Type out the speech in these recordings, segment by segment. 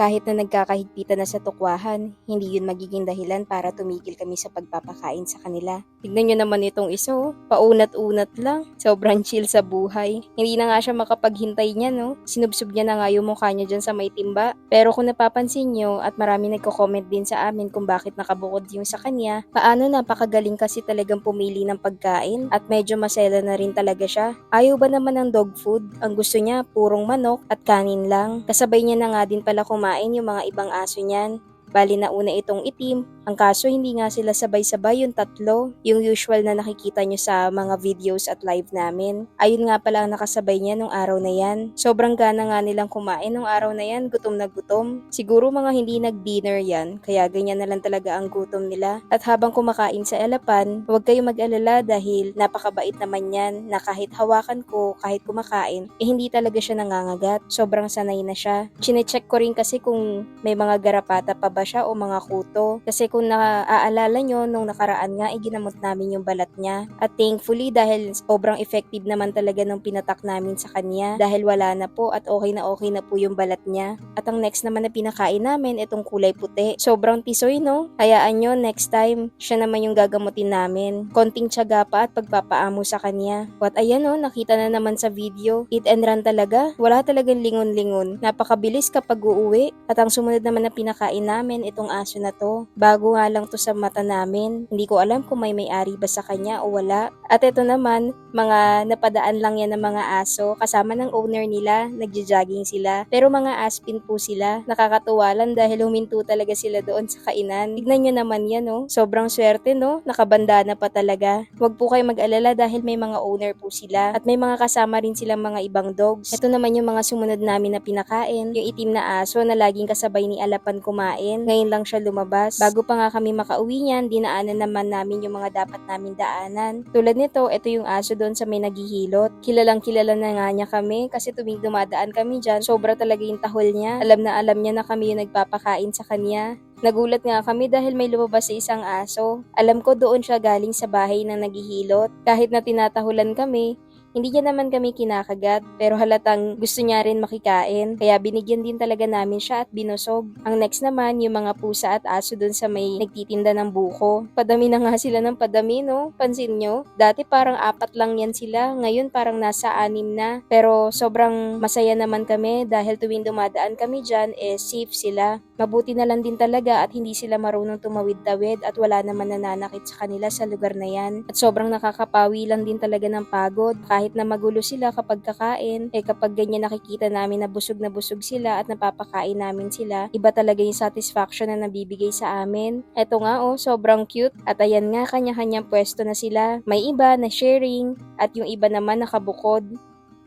Kahit na nagkakahigpitan na sa tukwahan, hindi yun magiging dahilan para tumigil kami sa pagpapakain sa kanila. Tignan nyo naman itong isa, oh. paunat-unat lang. Sobrang chill sa buhay. Hindi na nga siya makapaghintay niya, no? Sinubsob niya na nga yung mukha niya dyan sa may timba. Pero kung napapansin nyo, at marami nagko-comment din sa amin kung bakit nakabukod yung sa kanya, paano napakagaling kasi talagang pumili ng pagkain at medyo masela na rin talaga siya. Ayaw ba naman ng dog food? Ang gusto niya, purong manok at kanin lang. Kasabay niya na nga din pala kumain yung mga ibang aso niyan. Bali na una itong itim, ang kaso hindi nga sila sabay-sabay yung tatlo, yung usual na nakikita nyo sa mga videos at live namin. Ayun nga pala ang nakasabay niya nung araw na yan. Sobrang gana nga nilang kumain nung araw na yan, gutom na gutom. Siguro mga hindi nag-dinner yan, kaya ganyan na lang talaga ang gutom nila. At habang kumakain sa elapan, huwag kayong mag-alala dahil napakabait naman yan na kahit hawakan ko, kahit kumakain, eh hindi talaga siya nangangagat. Sobrang sanay na siya. Chinecheck ko rin kasi kung may mga garapata pa ba siya o mga kuto. Kasi kung naaalala nyo, nung nakaraan nga, iginamot namin yung balat niya. At thankfully, dahil sobrang effective naman talaga nung pinatak namin sa kanya, dahil wala na po at okay na okay na po yung balat niya. At ang next naman na pinakain namin, itong kulay puti. Sobrang tisoy, no? Hayaan nyo, next time, siya naman yung gagamutin namin. Konting tiyaga pa at pagpapaamo sa kanya. At ayan, no, nakita na naman sa video. Eat and run talaga. Wala talagang lingon-lingon. Napakabilis kapag uuwi. At ang sumunod naman na pinakain namin, itong aso na to. Bago nga lang to sa mata namin. Hindi ko alam kung may may-ari ba sa kanya o wala. At ito naman, mga napadaan lang yan ng mga aso. Kasama ng owner nila, nagja-jogging sila. Pero mga aspin po sila. Nakakatuwa lang dahil huminto talaga sila doon sa kainan. Tignan nyo naman yan, no? Sobrang swerte, no? Nakabandana pa talaga. Huwag po kayo mag-alala dahil may mga owner po sila. At may mga kasama rin silang mga ibang dogs. Ito naman yung mga sumunod namin na pinakain. Yung itim na aso na laging kasabay ni Alapan kumain. Ngayon lang siya lumabas. Bago pa nga kami makauwi niyan, dinaanan naman namin yung mga dapat namin daanan. Tulad nito, ito yung aso doon sa may naghihilot. Kilalang kilala na nga niya kami kasi tuwing dumadaan kami dyan, sobra talaga yung tahol niya. Alam na alam niya na kami yung nagpapakain sa kanya. Nagulat nga kami dahil may lumabas sa isang aso. Alam ko doon siya galing sa bahay ng naghihilot. Kahit na tinatahulan kami, hindi niya naman kami kinakagat, pero halatang gusto niya rin makikain, kaya binigyan din talaga namin siya at binusog. Ang next naman, yung mga pusa at aso dun sa may nagtitinda ng buko. Padami na nga sila ng padami, no? Pansin nyo? Dati parang apat lang yan sila, ngayon parang nasa anim na. Pero sobrang masaya naman kami dahil tuwing dumadaan kami dyan, eh safe sila. Mabuti na lang din talaga at hindi sila marunong tumawid-tawid at wala naman nananakit sa kanila sa lugar na yan. At sobrang nakakapawi lang din talaga ng pagod kahit na magulo sila kapag kakain, eh kapag ganyan nakikita namin na busog na busog sila at napapakain namin sila, iba talaga yung satisfaction na nabibigay sa amin. Eto nga oh, sobrang cute. At ayan nga, kanya-kanyang pwesto na sila. May iba na sharing at yung iba naman nakabukod.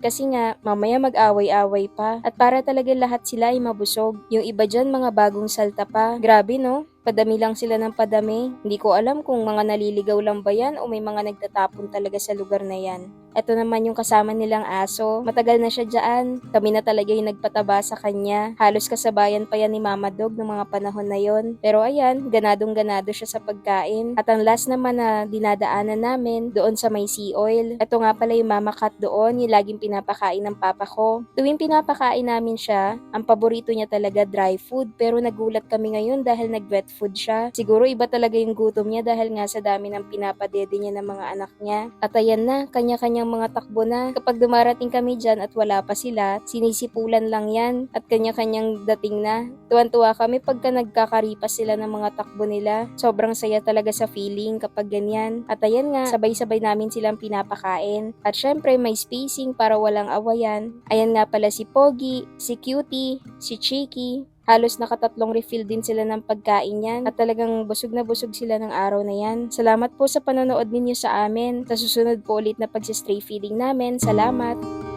Kasi nga, mamaya mag-away-away pa. At para talaga lahat sila ay mabusog. Yung iba dyan, mga bagong salta pa. Grabe no? Padami lang sila ng padami. Hindi ko alam kung mga naliligaw lang ba yan o may mga nagtatapon talaga sa lugar na yan. Ito naman yung kasama nilang aso. Matagal na siya dyan. Kami na talaga yung nagpataba sa kanya. Halos kasabayan pa yan ni Mama Dog ng mga panahon na yon. Pero ayan, ganadong ganado siya sa pagkain. At ang last naman na dinadaanan namin, doon sa may sea oil. Ito nga pala yung Mama Cat doon, yung laging pinapakain ng papa ko. Tuwing pinapakain namin siya, ang paborito niya talaga dry food. Pero nagulat kami ngayon dahil nag-wet food siya. Siguro iba talaga yung gutom niya dahil nga sa dami ng pinapadede niya ng mga anak niya. At ayan na, kanya-kanyang mga takbo na. Kapag dumarating kami dyan at wala pa sila, sinisipulan lang yan at kanya-kanyang dating na. Tuwan-tuwa kami pagka nagkakaripas sila ng mga takbo nila. Sobrang saya talaga sa feeling kapag ganyan. At ayan nga, sabay-sabay namin silang pinapakain. At syempre may spacing para walang awayan. Ayan nga pala si Pogi, si Cutie, si Cheeky, Halos nakatatlong refill din sila ng pagkain yan at talagang busog na busog sila ng araw na yan. Salamat po sa panonood ninyo sa amin. Sa susunod po ulit na pagsistray feeding namin. Salamat!